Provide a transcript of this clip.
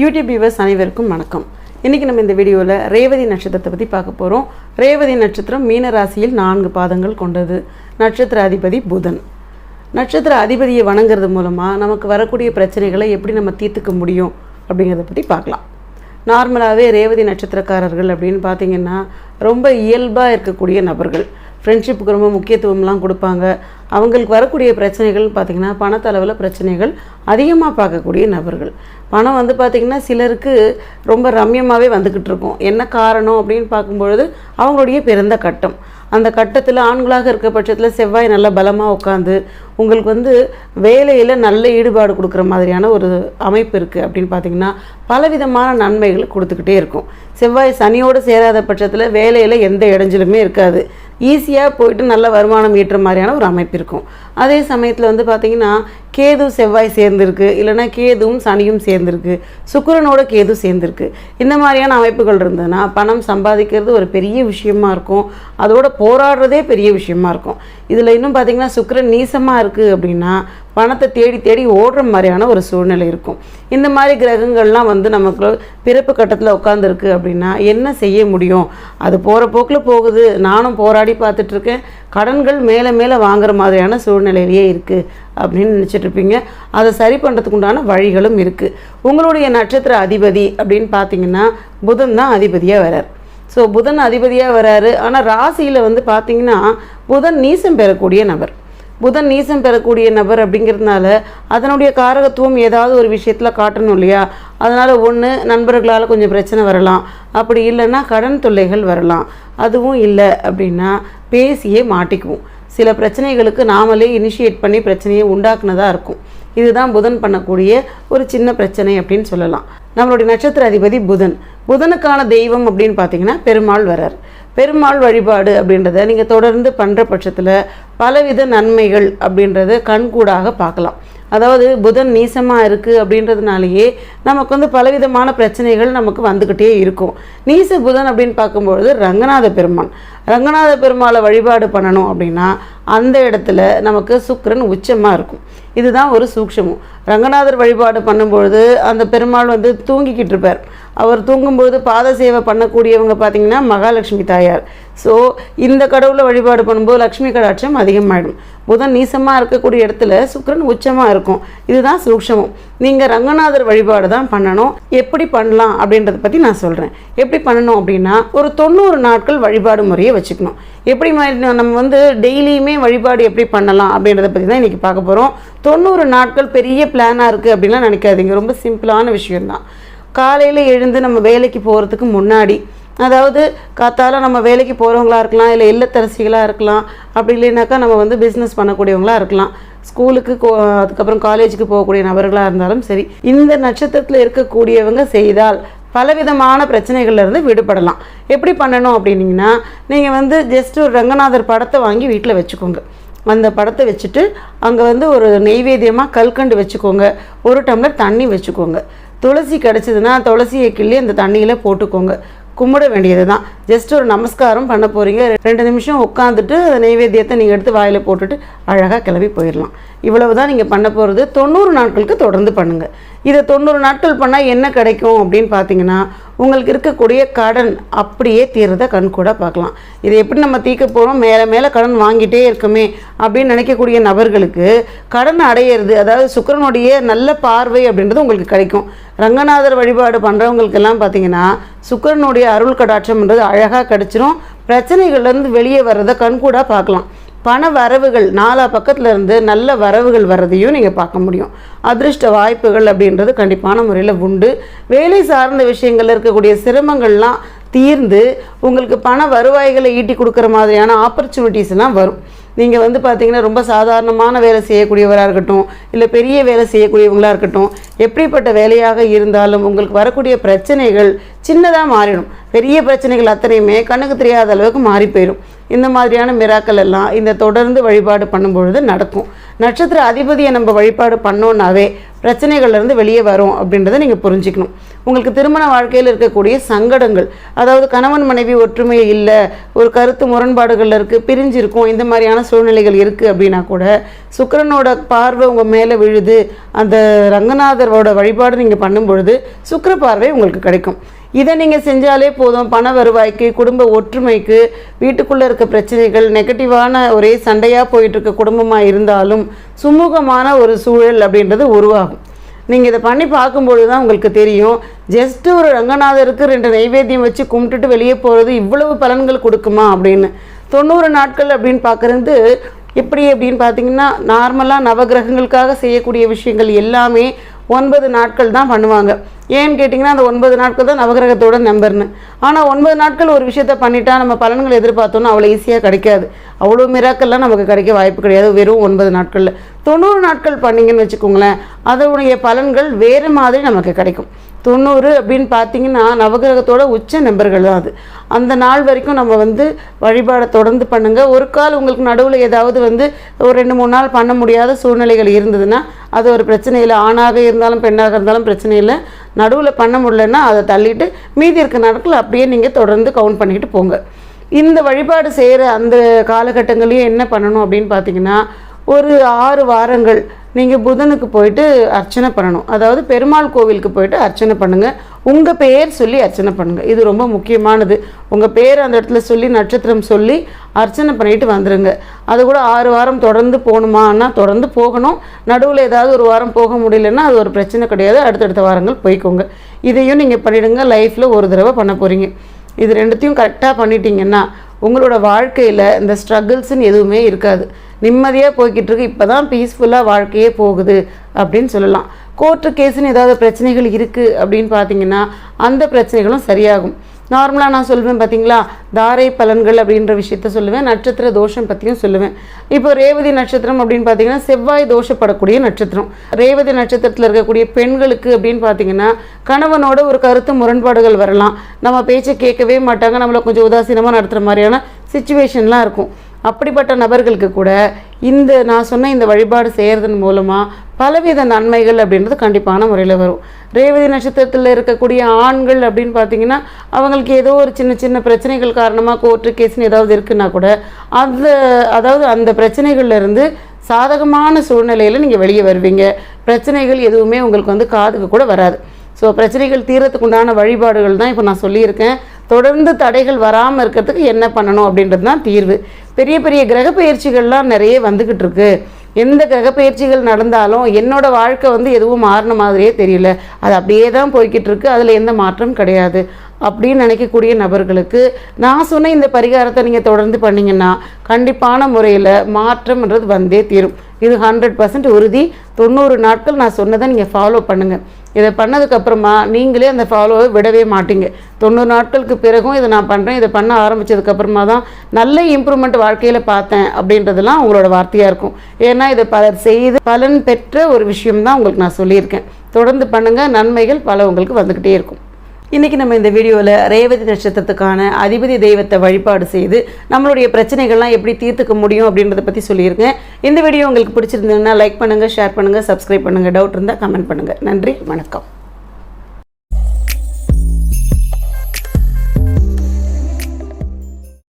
YouTube viewers அனைவருக்கும் வணக்கம். இன்றைக்கி நம்ம இந்த வீடியோவில் ரேவதி நட்சத்திரத்தை பற்றி பார்க்க போகிறோம் ரேவதி நட்சத்திரம் மீன ராசியில் நான்கு பாதங்கள் கொண்டது. நட்சத்திர அதிபதி புதன். நட்சத்திர அதிபதியை வணங்குறது மூலமாக நமக்கு வரக்கூடிய பிரச்சனைகளை எப்படி நம்ம தீர்த்துக்க முடியும் அப்படிங்கிறத பற்றி பார்க்கலாம். நார்மலாகவே ரேவதி நட்சத்திரக்காரர்கள் அப்படின்னு பார்த்தீங்கன்னா ரொம்ப இயல்பாக இருக்கக்கூடிய நபர்கள். ஃப்ரெண்ட்ஷிப்புக்கு ரொம்ப முக்கியத்துவம்லாம் கொடுப்பாங்க. அவங்களுக்கு வரக்கூடிய பிரச்சனைகள் பார்த்திங்கன்னா பணத்தளவில் பிரச்சனைகள் அதிகமாக பார்க்கக்கூடிய நபர்கள். பணம் வந்து பார்த்திங்கன்னா சிலருக்கு ரொம்ப ரம்யமாகவே வந்துக்கிட்டு இருக்கும். என்ன காரணம் அப்படின்னு பார்க்கும்பொழுது அவங்களுடைய பிறந்த கட்டம். அந்த கட்டத்தில் ஆண்களாக இருக்க பட்சத்தில் செவ்வாய் நல்லா பலமாக உட்காந்து உங்களுக்கு வந்து வேலையில் நல்ல ஈடுபாடு கொடுக்குற மாதிரியான ஒரு அமைப்பு இருக்குது அப்படின்னு பார்த்தீங்கன்னா பலவிதமான நன்மைகள் கொடுத்துக்கிட்டே இருக்கும். செவ்வாய் சனியோடு சேராத பட்சத்தில் வேலையில் எந்த இடைஞ்சலுமே இருக்காது. ஈஸியாக போயிட்டு நல்ல வருமானம் ஈட்டுற மாதிரியான ஒரு அமைப்பு இருக்கும். அதே சமயத்தில் வந்து பார்த்திங்கன்னா கேது செவ்வாய் சேர்ந்திருக்கு. இல்லைன்னா கேதுவும் சனியும் சேர்ந்திருக்கு. சுக்கரனோட கேது சேர்ந்திருக்கு. இந்த மாதிரியான அமைப்புகள் இருந்ததுன்னா பணம் சம்பாதிக்கிறது ஒரு பெரிய விஷயமா இருக்கும். அதோட போராடுறதே பெரிய விஷயமா இருக்கும். இதில் இன்னும் பார்த்திங்கன்னா சுக்கரன் நீசமாக இருக்குது அப்படின்னா பணத்தை தேடி தேடி ஓடுற மாதிரியான ஒரு சூழ்நிலை இருக்கும். இந்த மாதிரி கிரகங்கள்லாம் வந்து நமக்கு பிறப்பு கட்டத்தில் உட்காந்துருக்கு அப்படின்னா என்ன செய்ய முடியும்? அது போகிற போக்கில் போகுது. நானும் போராடி பார்த்துட்ருக்கேன் கடன்கள் மேலே மேலே வாங்குற மாதிரியான சூழ்நிலையிலேயே இருக்குது அப்படின்னு நினச்சிட்ருப்பீங்க. அதை சரி பண்ணுறதுக்கு உண்டான வழிகளும் இருக்குது உங்களுடைய நட்சத்திர அதிபதி அப்படின்னு பார்த்தீங்கன்னா புதன் தான் அதிபதியாக வரார். ஸோ புதன் அதிபதியாக வராரு. ஆனால் ராசியில் வந்து பார்த்தீங்கன்னா புதன் நீசம் பெறக்கூடிய நபர். புதன் நீசம் பெறக்கூடிய நபர் அப்படிங்கிறதுனால அதனுடைய காரகத்துவம் ஏதாவது ஒரு விஷயத்தில் காட்டணும் இல்லையா? அதனால் ஒன்று நண்பர்களால் கொஞ்சம் பிரச்சனை வரலாம். அப்படி இல்லைன்னா கடன் தொல்லைகள் வரலாம். அதுவும் இல்லை அப்படின்னா பேசியே மாட்டிக்குவோம். சில பிரச்சனைகளுக்கு நாமளே இனிஷியேட் பண்ணி பிரச்சனையை உண்டாக்குனதாக இருக்கும். இதுதான் புதன் பண்ணக்கூடிய ஒரு சின்ன பிரச்சனை அப்படின்னு சொல்லலாம். நம்மளுடைய நட்சத்திர அதிபதி புதன். புதனுக்கான தெய்வம் அப்படின்னு பார்த்தீங்கன்னா பெருமாள் வரார் பெருமாள் வழிபாடு அப்படின்றத நீங்கள் தொடர்ந்து பண்ணுற பட்சத்தில் பலவித நன்மைகள் அப்படின்றத கண்கூடாக பார்க்கலாம். அதாவது புதன் நீசமாக இருக்குது அப்படின்றதுனாலேயே நமக்கு வந்து பலவிதமான பிரச்சனைகள் நமக்கு வந்துக்கிட்டே இருக்கும். நீச புதன் அப்படின்னு பார்க்கும்பொழுது ரங்கநாத பெருமான். ரங்கநாத பெருமாளை வழிபாடு பண்ணணும் அப்படின்னா அந்த இடத்துல நமக்கு சுக்கரன் உச்சமாக இருக்கும். இதுதான் ஒரு சூக்ஷமும். ரங்கநாதர் வழிபாடு பண்ணும்பொழுது அந்த பெருமாள் வந்து தூங்கிக்கிட்டு இருப்பார். அவர் தூங்கும்பொழுது பாத சேவை பண்ணக்கூடியவங்க பார்த்தீங்கன்னா மகாலட்சுமி தாயார். ஸோ இந்த கடவுளை வழிபாடு பண்ணும்போது லக்ஷ்மி கடாட்சம் அதிகமாகிடும் புதன் நீசமாக இருக்கக்கூடிய இடத்துல சுக்கரன் உச்சமாக இருக்கும். இதுதான் சூக்ஷமம். நீங்கள் ரங்கநாதர் வழிபாடு தான் பண்ணணும். எப்படி பண்ணலாம் அப்படின்றத பற்றி நான் சொல்கிறேன் எப்படி பண்ணணும் அப்படின்னா ஒரு தொண்ணூறு நாட்கள் வழிபாடு முறையை வச்சுக்கணும். எப்படி நம்ம வந்து டெய்லியுமே வழிபாடு எப்படி பண்ணலாம் அப்படின்றத பற்றி தான் இன்றைக்கி பார்க்க போகிறோம் தொண்ணூறு நாட்கள் பெரிய பிளானாக இருக்குது அப்படின்லாம் நினைக்காதீங்க. ரொம்ப சிம்பிளான விஷயம்தான். காலையில் எழுந்து நம்ம வேலைக்கு போகிறதுக்கு முன்னாடி அதாவது காத்தால நம்ம வேலைக்கு போகிறவங்களா இருக்கலாம் இல்லை இல்லத்தரசிகளாக இருக்கலாம் அப்படி இல்லைனாக்கா நம்ம வந்து பிஸ்னஸ் பண்ணக்கூடியவங்களா இருக்கலாம். ஸ்கூலுக்கு கோ அதுக்கப்புறம் காலேஜுக்கு போகக்கூடிய நபர்களாக இருந்தாலும் சரி இந்த நட்சத்திரத்தில் இருக்கக்கூடியவங்க செய்தால் பலவிதமான பிரச்சனைகள்லேருந்து விடுபடலாம். எப்படி பண்ணணும் அப்படின்னீங்கன்னா நீங்கள் வந்து ஜஸ்ட் ஒரு ரங்கநாதர் படத்தை வாங்கி வீட்டில் வச்சுக்கோங்க. அந்த படத்தை வச்சுட்டு அங்கே வந்து ஒரு நெய்வேத்தியமாக கல்கண்டு வச்சுக்கோங்க. ஒரு டம்ளர் தண்ணி வச்சுக்கோங்க. துளசி கிடச்சிதுன்னா துளசியை கிள்ளி அந்த தண்ணியில் போட்டுக்கோங்க. கும்பிட வேண்டியது தான் ஜஸ்ட் ஒரு நமஸ்காரம் பண்ண போகிறீங்க ரெண்டு நிமிஷம் உட்காந்துட்டு அந்த நெய்வேத்தியத்தை நீங்கள் எடுத்து வாயில் போட்டுட்டு அழகாக கிளம்பி போயிடலாம். இவ்வளவு தான் நீங்கள் பண்ண போகிறது தொண்ணூறு நாட்களுக்கு தொடர்ந்து பண்ணுங்கள் இதை தொண்ணூறு நாட்கள் பண்ணால் என்ன கிடைக்கும் அப்படின்னு பார்த்தீங்கன்னா உங்களுக்கு இருக்கக்கூடிய கடன் அப்படியே தீர்றதை கண் கூட பார்க்கலாம். இதை எப்படி நம்ம தீர்க்க போகிறோம் மேலே மேலே கடன் வாங்கிட்டே இருக்குமே அப்படின்னு நினைக்கக்கூடிய நபர்களுக்கு கடன் அடையிறது அதாவது சுக்கிரனுடைய நல்ல பார்வை அப்படின்றது உங்களுக்கு கிடைக்கும். ரங்கநாதர் வழிபாடு பண்ணுறவங்களுக்கெல்லாம் பார்த்தீங்கன்னா சுக்கிரனுடைய அருள் கடாட்சம்ன்றது அழகாக கிடச்சிரும். பிரச்சனைகள்லேருந்து வெளியே வர்றதை கண்கூடாக பார்க்கலாம். பண வரவுகள் நாலா பக்கத்தில் இருந்து நல்ல வரவுகள் வர்றதையும் நீங்கள் பார்க்க முடியும். அதிர்ஷ்ட வாய்ப்புகள் அப்படின்றது கண்டிப்பான முறையில் உண்டு. வேலை சார்ந்த விஷயங்கள்ல இருக்கக்கூடிய சிரமங்கள்லாம் தீர்ந்து உங்களுக்கு பண வருவாய்களை ஈட்டி கொடுக்குற மாதிரியான ஆப்பர்ச்சுனிட்டிஸ்லாம் வரும். நீங்கள் வந்து பார்த்தீங்கன்னா ரொம்ப சாதாரணமான வேலை செய்யக்கூடியவராக இருக்கட்டும் இல்லை பெரிய வேலை செய்யக்கூடியவங்களாக இருக்கட்டும் எப்படிப்பட்ட வேலையாக இருந்தாலும் உங்களுக்கு வரக்கூடிய பிரச்சனைகள் சின்னதாக மாறிடும். பெரிய பிரச்சனைகள் அத்தனையுமே கண்ணுக்கு தெரியாத அளவுக்கு மாறி போயிடும் இந்த மாதிரியான மிராக்கள் எல்லாம் இந்த தொடர்ந்து வழிபாடு பண்ணும்பொழுது நடக்கும். நட்சத்திர அதிபதியை நம்ம வழிபாடு பண்ணோன்னாவே பிரச்சனைகள்லேருந்து வெளியே வரும் அப்படின்றத நீங்கள் புரிஞ்சுக்கணும். உங்களுக்கு திருமண வாழ்க்கையில் இருக்கக்கூடிய சங்கடங்கள் அதாவது கணவன் மனைவி ஒற்றுமை இல்லை ஒரு கருத்து முரண்பாடுகள் இருக்குது பிரிஞ்சிருக்கும் இந்த மாதிரியான சூழ்நிலைகள் இருக்குது அப்படின்னா கூட சுக்கரனோட பார்வை உங்கள் மேலே விழுது அந்த ரங்கநாதரோட வழிபாடு நீங்கள் பண்ணும் பொழுது சுக்கிர பார்வை உங்களுக்கு கிடைக்கும். இதை நீங்கள் செஞ்சாலே போதும் பண வருவாய்க்கு குடும்ப ஒற்றுமைக்கு வீட்டுக்குள்ளே இருக்க பிரச்சனைகள் நெகட்டிவான ஒரே சண்டையாக போயிட்டுருக்க குடும்பமாக இருந்தாலும் சுமூகமான ஒரு சூழல் அப்படின்றது உருவாகும். நீங்கள் இதை பண்ணி பார்க்கும்பொழுது தான் உங்களுக்கு தெரியும். ஜஸ்ட்டு ஒரு ரங்கநாதருக்கு ரெண்டு நைவேத்தியம் வச்சு கும்பிட்டுட்டு வெளியே போகிறது இவ்வளவு பலன்கள் கொடுக்குமா அப்படின்னு. தொண்ணூறு நாட்கள் அப்படின்னு பார்க்குறது எப்படி அப்படின்னு பார்த்தீங்கன்னா நார்மலாக நவகிரகங்களுக்காக செய்யக்கூடிய விஷயங்கள் எல்லாமே ஒன்பது நாட்கள் தான் பண்ணுவாங்க. ஏன்னு கேட்டிங்கன்னா அந்த ஒன்பது நாட்கள் தான் நவகிரகத்தோட நம்பர்னு. ஆனால் ஒன்பது நாட்கள் ஒரு விஷயத்த பண்ணிட்டா நம்ம பலன்கள் எதிர்பார்த்தோன்னா அவ்வளோ ஈஸியாக கிடைக்காது. அவ்வளோ மிராக்கள்லாம் நமக்கு கிடைக்க வாய்ப்பு கிடையாது வெறும் ஒன்பது நாட்களில். தொண்ணூறு நாட்கள் பண்ணீங்கன்னு வச்சுக்கோங்களேன் அதனுடைய பலன்கள் வேறு மாதிரி நமக்கு கிடைக்கும். தொண்ணூறு அப்படின்னு பார்த்தீங்கன்னா நவகிரகத்தோட உச்ச நம்பர்கள் தான் அது. அந்த நாள் வரைக்கும் நம்ம வந்து வழிபாடை தொடர்ந்து பண்ணுங்கள் ஒரு கால் உங்களுக்கு நடுவில் ஏதாவது வந்து ஒரு ரெண்டு மூணு நாள் பண்ண முடியாத சூழ்நிலைகள் இருந்ததுன்னா அது ஒரு பிரச்சனை இல்லை ஆணாக இருந்தாலும் பெண்ணாக இருந்தாலும் பிரச்சனை இல்லை நடுவில் பண்ண முடியலன்னா அதை தள்ளிட்டு மீதி இருக்க நாட்கள் அப்படியே நீங்கள் தொடர்ந்து கவுண்ட் பண்ணிக்கிட்டு போங்க. இந்த வழிபாடு செய்கிற அந்த காலகட்டங்களையும் என்ன பண்ணணும் அப்படின்னு பார்த்தீங்கன்னா ஒரு ஆறு வாரங்கள் நீங்கள் புதனுக்கு போயிட்டு அர்ச்சனை பண்ணணும். அதாவது பெருமாள் கோவிலுக்கு போயிட்டு அர்ச்சனை பண்ணுங்கள் உங்கள் பெயர் சொல்லி அர்ச்சனை பண்ணுங்கள் இது ரொம்ப முக்கியமானது. உங்கள் பேர் அந்த இடத்துல சொல்லி நட்சத்திரம் சொல்லி அர்ச்சனை பண்ணிட்டு வந்துடுங்க அது கூட ஆறு வாரம் தொடர்ந்து போகணுமான்னா தொடர்ந்து போகணும். நடுவில் ஏதாவது ஒரு வாரம் போக முடியலன்னா அது ஒரு பிரச்சனை கிடையாது. அடுத்தடுத்த வாரங்கள் போய்க்கோங்க. இதையும் நீங்கள் பண்ணிவிடுங்க லைஃப்பில் ஒரு தடவை பண்ண போகிறீங்க இது ரெண்டுத்தையும் கரெக்டாக பண்ணிட்டீங்கன்னா உங்களோட வாழ்க்கையில் இந்த ஸ்ட்ரகிள்ஸ்ன்னு எதுவுமே இருக்காது. நிம்மதியாக போய்கிட்டு இருக்கு. இப்போ தான் பீஸ்ஃபுல்லாக வாழ்க்கையே போகுது அப்படின்னு சொல்லலாம். கோர்ட்டு கேஸுன்னு ஏதாவது பிரச்சனைகள் இருக்குது அப்படின்னு பார்த்தீங்கன்னா அந்த பிரச்சனைகளும் சரியாகும். நார்மலாக நான் சொல்லுவேன் பார்த்தீங்களா தாரை பலன்கள் அப்படின்ற விஷயத்த சொல்லுவேன் நட்சத்திர தோஷம் பற்றியும் சொல்லுவேன். இப்போ ரேவதி நட்சத்திரம் அப்படின்னு பார்த்தீங்கன்னா செவ்வாய் தோஷப்படக்கூடிய நட்சத்திரம். ரேவதி நட்சத்திரத்தில் இருக்கக்கூடிய பெண்களுக்கு அப்படின்னு பார்த்தீங்கன்னா கணவனோட ஒரு கருத்து முரண்பாடுகள் வரலாம். நம்ம பேச்சை கேட்கவே மாட்டாங்க நம்மளை கொஞ்சம் உதாசீனமாக நடத்துகிற மாதிரியான சுச்சுவேஷன்லாம் இருக்கும். அப்படிப்பட்ட நபர்களுக்கு கூட இந்த நான் சொன்ன இந்த வழிபாடு செய்கிறதன் மூலமாக பலவித நன்மைகள் அப்படின்றது கண்டிப்பான முறையில் வரும். ரேவதி நட்சத்திரத்தில் இருக்கக்கூடிய ஆண்கள் அப்படின்னு பார்த்தீங்கன்னா அவங்களுக்கு ஏதோ ஒரு சின்ன சின்ன பிரச்சனைகள் காரணமாக கோர்ட்டு கேஸ்னு ஏதாவது இருக்குன்னா கூட அந்த அதாவது அந்த பிரச்சனைகள்லேருந்து சாதகமான சூழ்நிலையில் நீங்கள் வெளியே வருவீங்க. பிரச்சனைகள் எதுவுமே உங்களுக்கு வந்து காதுக்கு கூட வராது. ஸோ பிரச்சனைகள் தீரத்துக்கு உண்டான வழிபாடுகள் தான் இப்போ நான் சொல்லியிருக்கேன். தொடர்ந்து தடைகள் வராமல் இருக்கிறதுக்கு என்ன பண்ணணும் அப்படின்றது தான் தீர்வு. பெரிய பெரிய கிரக பயிற்சிகள்லாம் நிறைய வந்துக்கிட்டு இருக்கு எந்த கிரக பயிற்சிகள் நடந்தாலும் என்னோட வாழ்க்கை வந்து எதுவும் மாறின மாதிரியே தெரியல. அது அப்படியே தான் போய்கிட்டு இருக்கு அதில் எந்த மாற்றம் கிடையாது. அப்படின்னு நினைக்கக்கூடிய நபர்களுக்கு நான் சொன்ன இந்த பரிகாரத்தை நீங்கள் தொடர்ந்து பண்ணிங்கன்னா கண்டிப்பான முறையில் மாற்றம்ன்றது வந்தே தீரும். இது ஹண்ட்ரட் பர்சன்ட் உறுதி. தொண்ணூறு நாட்கள் நான் சொன்னதை நீங்கள் ஃபாலோ பண்ணுங்கள் இதை பண்ணதுக்கப்புறமா நீங்களே அந்த ஃபாலோவை விடவே மாட்டீங்க. தொண்ணூறு நாட்களுக்கு பிறகும் இதை நான் பண்ணுறேன் இதை பண்ண ஆரம்பித்ததுக்கப்புறமா தான் நல்ல இம்ப்ரூவ்மெண்ட் வாழ்க்கையில் பார்த்தேன் அப்படின்றதெல்லாம் உங்களோட வார்த்தையாக இருக்கும். ஏன்னா இதை பலர் செய்து பலன் பெற்ற ஒரு விஷயம் தான் உங்களுக்கு நான் சொல்லியிருக்கேன். தொடர்ந்து பண்ணுங்கள் நன்மைகள் பல உங்களுக்கு வந்துக்கிட்டே இருக்கும். இன்றைக்கி நம்ம இந்த வீடியோவில் ரேவதி நட்சத்திரத்துக்கான அதிபதி தெய்வத்தை வழிபாடு செய்து நம்மளுடைய பிரச்சனைகள்லாம் எப்படி தீர்த்துக்க முடியும் அப்படின்றத பற்றி சொல்லியிருக்கேன். இந்த வீடியோ உங்களுக்கு பிடிச்சிருந்ததுன்னா லைக் பண்ணுங்கள் ஷேர் பண்ணுங்கள் சப்ஸ்கிரைப் பண்ணுங்கள் டவுட் இருந்தால் கமெண்ட் பண்ணுங்கள் நன்றி வணக்கம்.